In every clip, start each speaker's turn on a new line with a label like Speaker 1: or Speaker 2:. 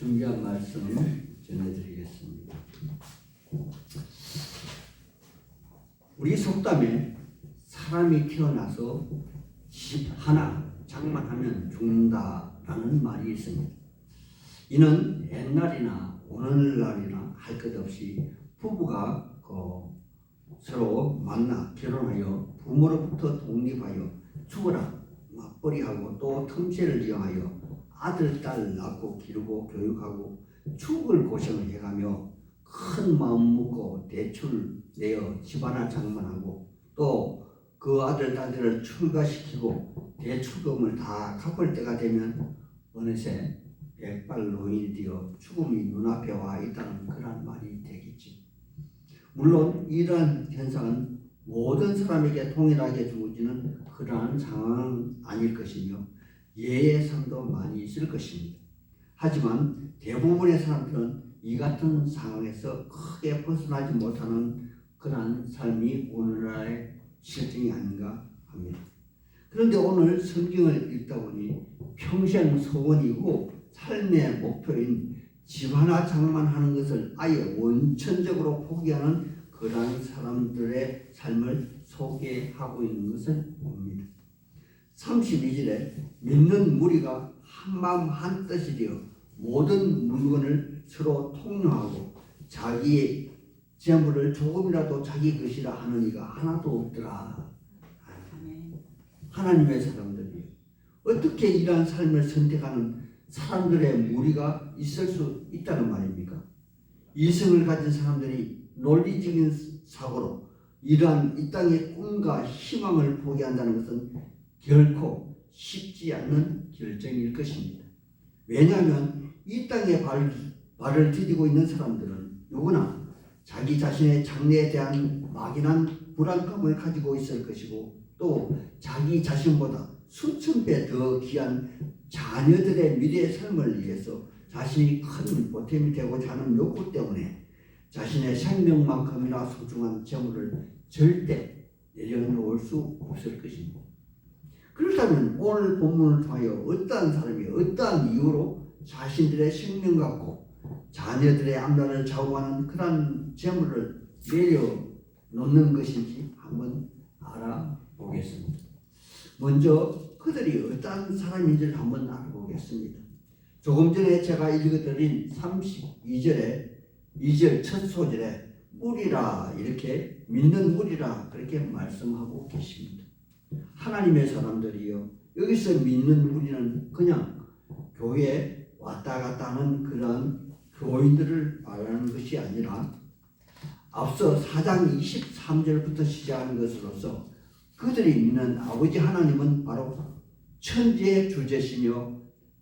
Speaker 1: 준비한 말씀 전해드리겠습니다. 우리 속담에 사람이 태어나서 집 하나 장만하면 죽는다라는 말이 있습니다. 이는 옛날이나 오늘날이나 할 것 없이 부부가 그 서로 만나 결혼하여 부모로부터 독립하여 죽어라 맞벌이하고 또 틈새를 이용하여 아들 딸 낳고 기르고 교육하고 죽을 고생을 해가며 큰 마음 먹고 대출 내어 집 하나 장만하고 또 그 아들 딸들을 출가시키고 대출금을 다 갚을 때가 되면 어느새 백발 노인이 되어 죽음이 눈앞에 와 있다는 그런 말이 되겠지. 물론 이러한 현상은 모든 사람에게 동일하게 주어지는 그러한 상황은 아닐 것이며 예의 삶도 많이 있을 것입니다. 하지만 대부분의 사람들은 이 같은 상황에서 크게 벗어나지 못하는 그러한 삶이 오늘날의 실정이 아닌가 합니다. 그런데 오늘 성경을 읽다 보니 평생 소원이고 삶의 목표인 집 하나 장만하는 것을 아예 원천적으로 포기하는 그러한 사람들의 삶을 소개하고 있는 것을 봅니다. 32절에 믿는 무리가 한마음 한뜻이 되어 모든 물건을 서로 통용하고 자기의 재물을 조금이라도 자기 것이라 하는 이가 하나도 없더라. 하나님의 사람들이 어떻게 이러한 삶을 선택하는 사람들의 무리가 있을 수 있다는 말입니까? 이성을 가진 사람들이 논리적인 사고로 이러한 이 땅의 꿈과 희망을 포기한다는 것은 결코 쉽지 않는 결정일 것입니다. 왜냐하면 이 땅에 발, 발을 디디고 있는 사람들은 누구나 자기 자신의 장래에 대한 막연한 불안감을 가지고 있을 것이고 또 자기 자신보다 수천 배 더 귀한 자녀들의 미래의 삶을 위해서 자신이 큰 보탬이 되고자 하는 욕구 때문에 자신의 생명만큼이나 소중한 재물을 절대 내려놓을 수 없을 것입니다. 그렇다면 오늘 본문을 통하여 어떠한 사람이 어떠한 이유로 자신들의 생명 갖고 자녀들의 암란을 좌우하는 그러한 재물을 내려놓는 것인지 한번 알아보겠습니다. 먼저 그들이 어떠한 사람인지를 한번 알아보겠습니다. 조금 전에 제가 읽어드린 32절에 2절 첫 소절에 물이라 이렇게 믿는 물이라 그렇게 말씀하고 계십니다. 하나님의 사람들이요 여기서 믿는 우리는 그냥 교회 왔다 갔다 하는 그런 교인들을 말하는 것이 아니라 앞서 4장 23절부터 시작하는 것으로서 그들이 믿는 아버지 하나님은 바로 천지의 주제시며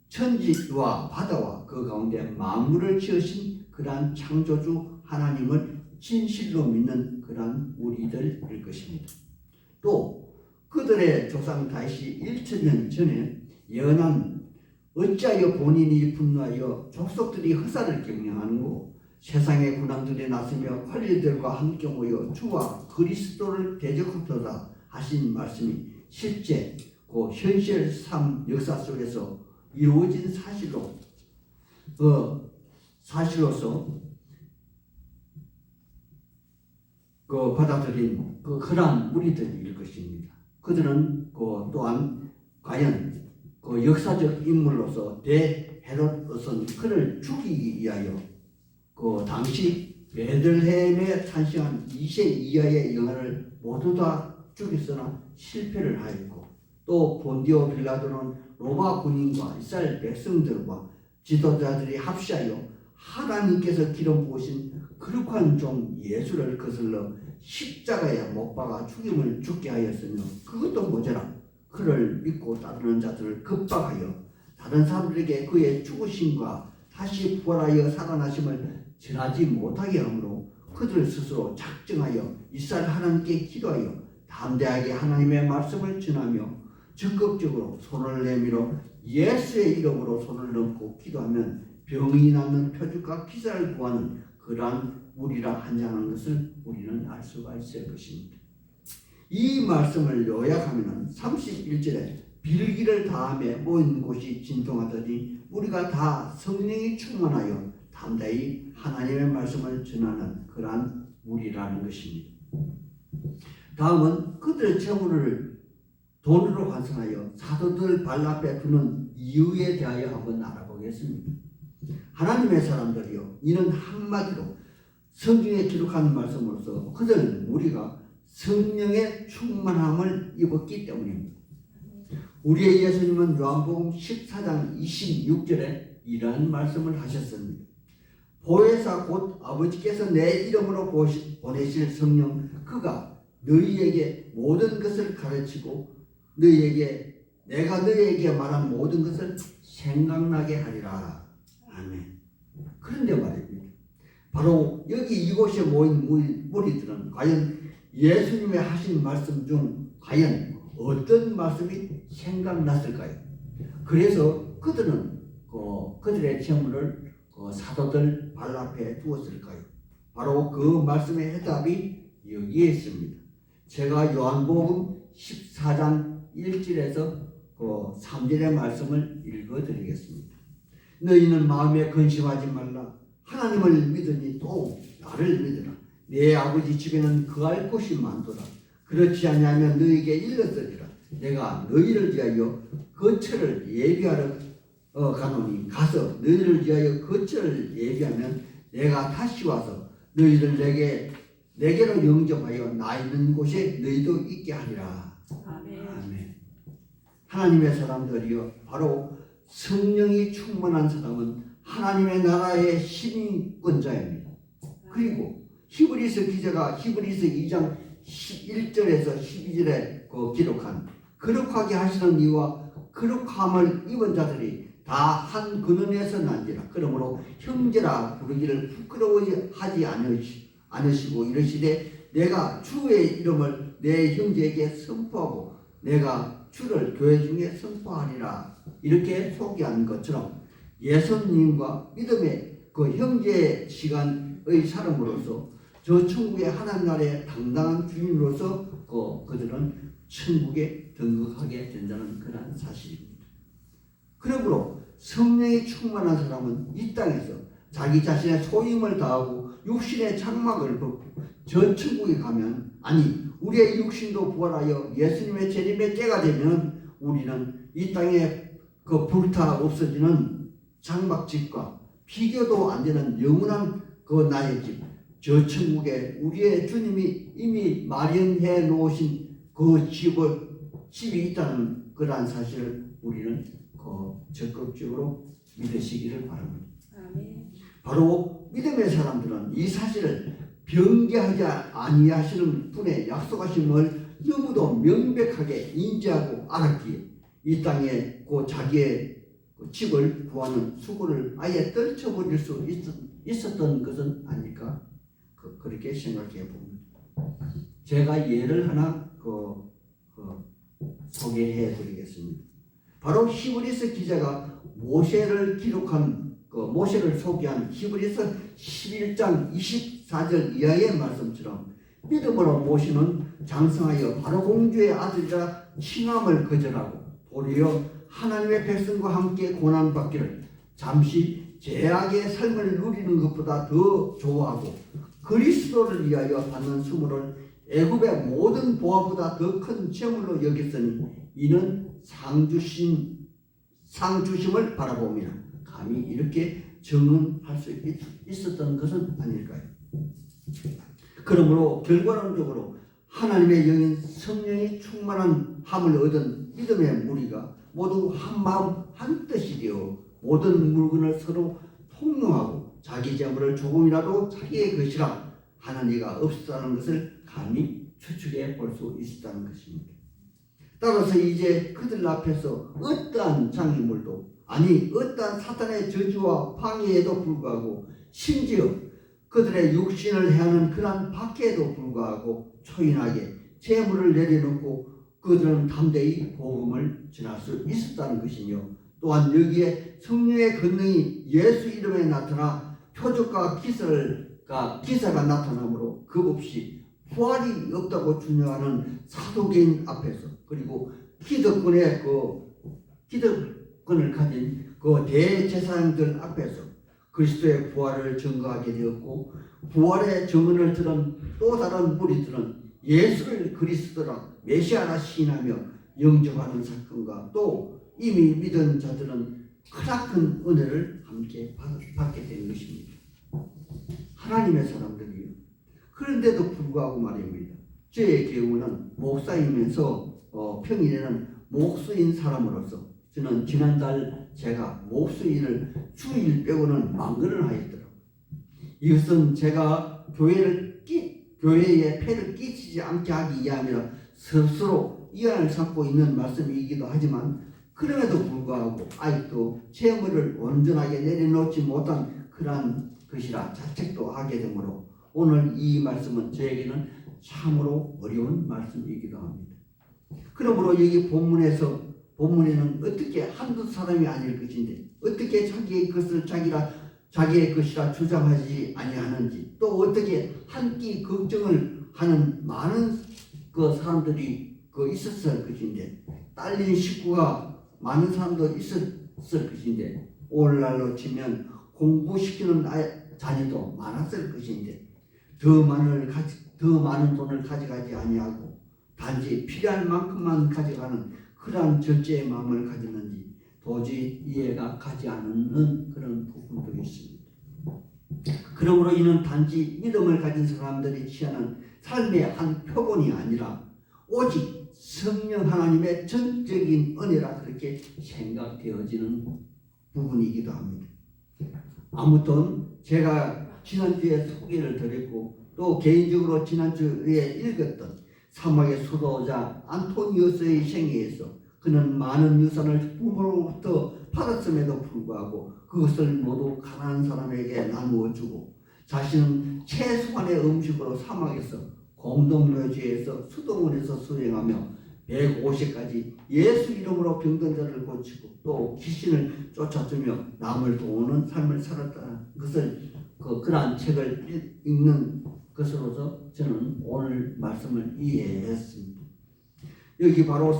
Speaker 1: 천지와 바다와 그 가운데 만물을 지으신 그러한 창조주 하나님을 진실로 믿는 그러한 우리들일 것입니다. 또 그들의 조상 다시 1천년 전에 예언한 어찌하여 본인이 분노하여 족속들이 허사를 경영하는고 세상의 군왕들이 나서며 관리들과 함께 모여 주와 그리스도를 대적하도다 하신 말씀이 실제 그 현실 삶 역사 속에서 이루어진 사실로 그 사실로서 그 받아들인 그 그러한 우리들일 것입니다. 그들은 그 또한 과연 그 역사적 인물로서 대헤롯은 그를 죽이기 위하여 그 당시 베들레헴에 탄생한 2세 이하의 영아를 모두 다 죽였으나 실패를 하였고 또 본디오 빌라도는 로마 군인과 이스라엘 백성들과 지도자들이 합시하여 하나님께서 기름 부으신 거룩한 종 예수를 거슬러 십자가에 못 박아 죽임을 죽게 하였으며 그것도 모자라 그를 믿고 따르는 자들을 급박하여 다른 사람들에게 그의 죽으심과 다시 부활하여 살아나심을 전하지 못하게 하므로 그들 스스로 작정하여 이스라엘 하나님께 기도하여 담대하게 하나님의 말씀을 전하며 적극적으로 손을 내밀어 예수의 이름으로 손을 넣고 기도하면 병이 낫는 표적과 기사를 구하는 그러한 우리라 한장한 것을 우리는 알 수가 있을 것입니다. 이 말씀을 요약하면 31절에 빌기를 다함에 모인 곳이 진동하더니 우리가 다 성령이 충만하여 담대히 하나님의 말씀을 전하는 그러한 무리라는 것입니다. 다음은 그들의 재물을 돈으로 환산하여 사도들 발 앞에 두는 이유에 대하여 한번 알아보겠습니다. 하나님의 사람들이요 이는 한마디로 성경에 기록한 말씀으로서 그들 우리가 성령의 충만함을 입었기 때문입니다. 우리의 예수님은 요한복음 14장 26절에 이러한 말씀을 하셨습니다. 보혜사 곧 아버지께서 내 이름으로 보시- 보내실 성령 그가 너희에게 모든 것을 가르치고 너희에게 내가 너희에게 말한 모든 것을 생각나게 하리라. 아멘. 그런데 말입니다. 바로 여기 이곳에 모인 무리- 무리들은 과연 예수님의 하신 말씀 중 과연 어떤 말씀이 생각났을까요? 그래서 그들은 그 그들의 재물을 그 사도들 발 앞에 두었을까요? 바로 그 말씀의 해답이 여기에 있습니다. 제가 요한복음 14장 1절에서 그 3절의 말씀을 읽어드리겠습니다. 너희는 마음에 근심하지 말라. 하나님을 믿으니 또 나를 믿으라. 내 아버지 집에는 그할 곳이 많도다. 그렇지 아니하면 너희에게 일렀으리라. 내가 너희를 위하여 거처를 예비하러 어, 가노니 가서 너희를 위하여 거처를 예비하면 내가 다시 와서 너희를 내게 내게로 영접하여 나 있는 곳에 너희도 있게 하리라.
Speaker 2: 아멘.
Speaker 1: 아멘. 하나님의 사람들이여 바로 성령이 충만한 사람은 하나님의 나라의 시민권자입니다. 그리고 히브리서 기자가 히브리서 2장 11절에서 12절에 그 기록한 거룩하게 하시는 이와 거룩함을 입은 자들이 다 한 근원에서 난지라 그러므로 형제라 부르기를 부끄러워하지 않으시, 않으시고 이르시되 내가 주의 이름을 내 형제에게 선포하고 내가 주를 교회 중에 선포하리라 이렇게 소개한 것처럼 예수님과 믿음의 그 형제 시간의 사람으로서 저 천국의 하나님 나라의 당당한 주인으로서 그 그들은 천국에 등극하게 된다는 그러한 사실입니다. 그러므로 성령이 충만한 사람은 이 땅에서 자기 자신의 소임을 다하고 육신의 장막을 벗고 저 천국에 가면 아니 우리의 육신도 부활하여 예수님의 재림의 때가 되면 우리는 이 땅에 그 불타 없어지는 장막집과 비교도 안 되는 영원한 그 나의 집, 저 천국에 우리의 주님이 이미 마련해 놓으신 그 집을 집이 있다는 그러한 사실을 우리는 그 적극적으로 믿으시기를 바랍니다. 바로 믿음의 사람들은 이 사실을 변개하지 아니하시는 분의 약속하심을 너무도 명백하게 인지하고 알았기에 이 땅에 그 자기의 그 집을 구하는 수고를 아예 떨쳐버릴 수 있었, 던 것은 아닐까 그, 그렇게 생각해 봅니다. 제가 예를 하나 그, 그 소개해 드리겠습니다. 바로 히브리서 기자가 모세를 기록한 그 모세를 소개한 히브리서 11장 24절 이하의 말씀처럼 믿음으로 모세는 장성하여 바로 공주의 아들이라 칭함을 거절하고 도리어 하나님의 백성과 함께 고난받기를 잠시 죄악의 삶을 누리는 것보다 더 좋아하고 그리스도를 위하여 받는 수모를 애굽의 모든 보화보다 더 큰 재물로 여겼으니 이는 상주신 상주심을 바라보며 감히 이렇게 정언할 수 있, 있었던 것은 아닐까요? 그러므로 결과론적으로 하나님의 영인 성령이 충만한 함을 얻은 믿음의 무리가 모두 한 마음 한 뜻이 되어 모든 물건을 서로 통용하고 자기 재물을 조금이라도 자기의 것이라 하는 이가 없었다는 것을 감히 추측해 볼 수 있었다는 것입니다. 따라서 이제 그들 앞에서 어떠한 장애물도 아니 어떠한 사탄의 저주와 방해에도 불구하고 심지어 그들의 육신을 해하는 그러한 박해에도 불구하고 초인하게 재물을 내려놓고 그들은 담대히 복음을 전할 수 있었다는 것이며 또한 여기에 성령의 권능이 예수 이름에 나타나 표적과 기사가 기사가 나타나므로 겁없이 부활이 없다고 주장하는 사도계인 앞에서 그리고 기득권의 그 기득권을 가진 그 대제사장들 앞에서 그리스도의 부활을 증거하게 되었고 부활의 증언을 들은 또 다른 무리들은 예수를 그리스도라 메시아라 시인하며 영접하는 사건과 또 이미 믿은 자들은 크나큰 은혜를 함께 받- 받게 된 것입니다. 하나님의 사람들이요. 그런데도 불구하고 말입니다. 저의 경우는 목사이면서 어, 평일에는 목수인 사람으로서 저는 지난달 제가 목수일을 주일 빼고는 망근을 하였더라고요. 이것은 제가 교회를 끼, 교회에 폐를 끼치지 않게 하기 위함이라 스스로 이안을 삼고 있는 말씀이기도 하지만 그럼에도 불구하고 아직도 체험을 온전하게 내려놓지 못한 그러한 것이라 자책도 하게 되므로 오늘 이 말씀은 저에게는 참으로 어려운 말씀이기도 합니다. 그러므로 여기 본문에서 본문에는 어떻게 한두 사람이 아닐 것인데 어떻게 자기의 것을 자기라 자기의 것이라 주장하지 아니하는지 또 어떻게 한 끼 걱정을 하는 많은 그 사람들이 그 있었을 것인데 딸린 식구가 많은 사람도 있었을 것인데 오늘날로 치면 공부시키는 자녀도 많았을 것인데 더 많은 더 많은 돈을 가져가지 아니하고 단지 필요한 만큼만 가져가는 그러한 절제의 마음을 가졌는지 도저히 이해가 가지 않는 그런 부분도 있습니다. 그러므로 이는 단지 믿음을 가진 사람들이 취하는 삶의 한 표본이 아니라 오직 성령 하나님의 전적인 은혜라 그렇게 생각되어지는 부분이기도 합니다. 아무튼 제가 지난주에 소개를 드렸고 또 개인적으로 지난주에 읽었던 사막의 수도자 안토니우스의 생애에서 그는 많은 유산을 부모로부터 받았음에도 불구하고 그것을 모두 가난한 사람에게 나누어 주고 자신은 최소한의 음식으로 사막에서 공동묘지에서 수도원에서 수행하며 150까지 예수 이름으로 병든 자를 고치고 또 귀신을 쫓아주며 남을 도우는 삶을 살았다는 것을 그 그러한 책을 읽- 읽는 것으로서 저는 오늘 말씀을 이해했습니다. 여기 바로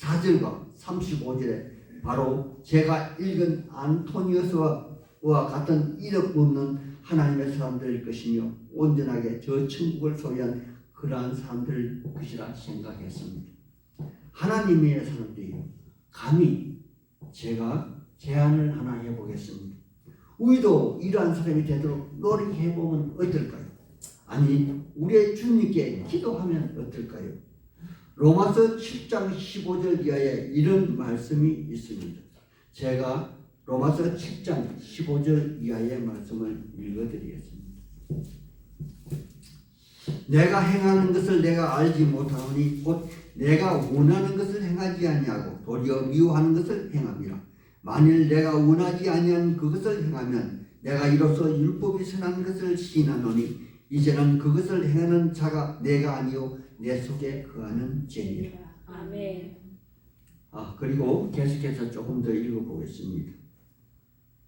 Speaker 1: 34절과 35절에 바로 제가 읽은 안토니우스와 같은 이름 없는 하나님의 사람들일 것이며 온전하게 저 천국을 소유한 그러한 사람들 것이라 생각했습니다. 하나님의 사람들이 감히 제가 제안을 하나 해보겠습니다. 우리도 이러한 사람이 되도록 노력해보면 어떨까요? 아니 우리의 주님께 기도하면 어떨까요? 로마서 7장 15절 이하에 이런 말씀이 있습니다. 제가 로마서 7장 15절 이하의 말씀을 읽어드리겠습니다. 내가 행하는 것을 내가 알지 못하노니 곧 내가 원하는 것을 행하지 아니하고 도리어 미워하는 것을 행함이라. 만일 내가 원하지 아니한 그것을 행하면 내가 이로써 율법이 선한 것을 시인하노니 이제는 그것을 행하는 자가 내가 아니요 내 속에 거하는 죄니라.
Speaker 2: 아멘.
Speaker 1: 아 그리고 계속해서 조금 더 읽어보겠습니다.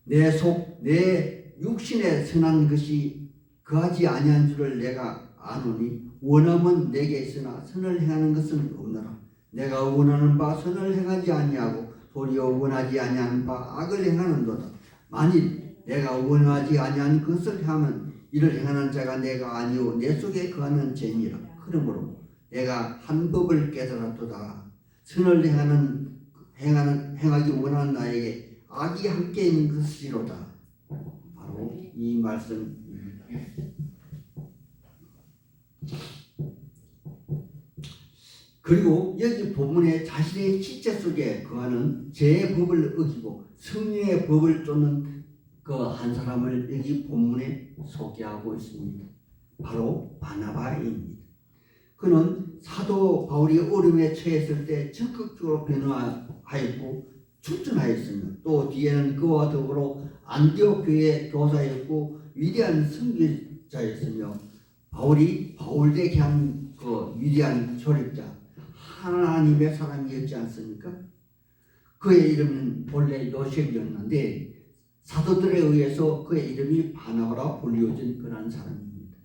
Speaker 1: 내 속, 내 육신에 선한 것이 거하지 아니한 줄을 내가 아노니 원함은 내게 있으나 선을 행하는 것은 없노라. 내가 원하는 바 선을 행하지 아니하고 도리어 원하지 아니하는 바 악을 행하는도다. 만일 내가 원하지 아니한 것을 하면 이를 행하는 자가 내가 아니오 내 속에 거하는 죄니라. 그러므로 내가 한 법을 깨달았도다. 선을 행하는 행하는 행하기 원하는 나에게 악이 함께 있는 것이로다. 바로 이 말씀입니다. 그리고 여기 본문에 자신의 지체 속에 거하는 제 법을 어기고 성령의 법을 쫓는 그 한 사람을 여기 본문에 소개하고 있습니다. 바로 바나바입니다. 그는 사도 바울이 어려움에 처했을 때 적극적으로 변화하였고 출전하였으며 또 뒤에는 그와 더불어 안디옥 교회 교사였고 위대한 선교자였으며 바울이 바울에게 한 그 위대한 조력자 하나님의 사람이었지 않습니까? 그의 이름은 본래 요셉이었는데 사도들에 의해서 그의 이름이 바나바라 불리워진 그러한 사람입니다.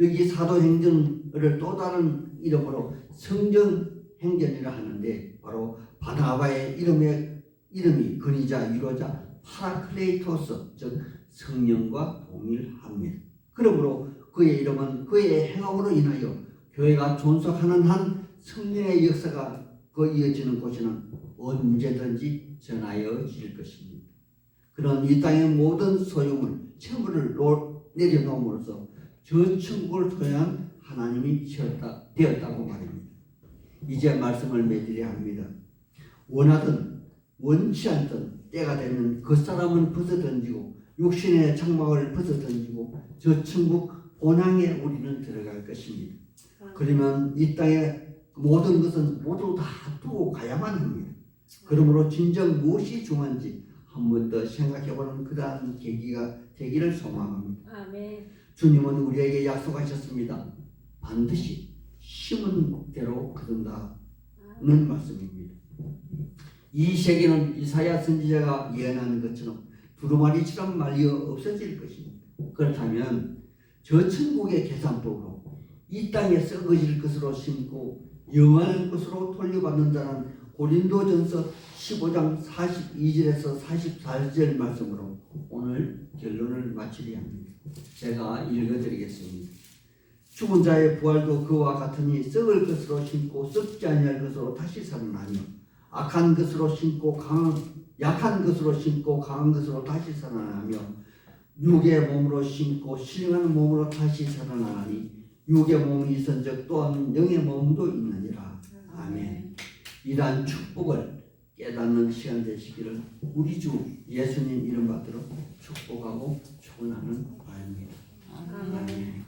Speaker 1: 여기 사도행전을 또 다른 이름으로 성전 행전이라 하는데 바로 바나바의 이름에 이름이 근위자 이로자 파라클레이토스 즉 성령과 동일합니다. 그러므로 그의 이름은 그의 행함으로 인하여 교회가 존속하는 한 성령의 역사가 그 이어지는 곳에는 언제든지 전하여질 것입니다. 그런 이 땅의 모든 소유물, 놓- 내려놓음으로써 저 천국을 소유한 하나님이 되었다, 되었다고 말입니다. 이제 말씀을 맺으려 합니다. 원하든 원치 않든 때가 되면 그 사람은 벗어던지고 육신의 장막을 벗어던지고 저 천국 본향에 우리는 들어갈 것입니다. 그러면 이 땅의 모든 것은 모두 다 두고 가야만 합니다. 그러므로 진정 무엇이 중요한지 한 번 더 생각해보는 그러한 계기가 되기를 소망합니다.
Speaker 2: 아멘.
Speaker 1: 주님은 우리에게 약속하셨습니다. 반드시 심은 대로 거둔다는 말씀입니다. 이 세계는 이사야 선지자가 예언하는 것처럼 두루마리처럼 말려 없어질 것입니다. 그렇다면 저 천국의 계산법으로 이 땅에 썩어질 것으로 심고 영원한 것으로 돌려받는 자는 고린도전서 15장 42절에서 44절 말씀으로 오늘 결론을 마치려 합니다. 제가 읽어드리겠습니다. 죽은 자의 부활도 그와 같으니 썩을 것으로 심고 썩지 아니할 것으로 다시 살아나며 악한 것으로 심고 강한 약한 것으로 심고 강한 것으로 다시 살아나며 육의 몸으로 심고 신령한 몸으로 다시 살아나니 육의 몸이 있은즉 또한 영의 몸도 있느니라. 아멘. 이러한 축복을 깨닫는 시간 되시기를 우리 주 예수님 이름 받들어 축복하고 축원하는 바입니다. 아멘.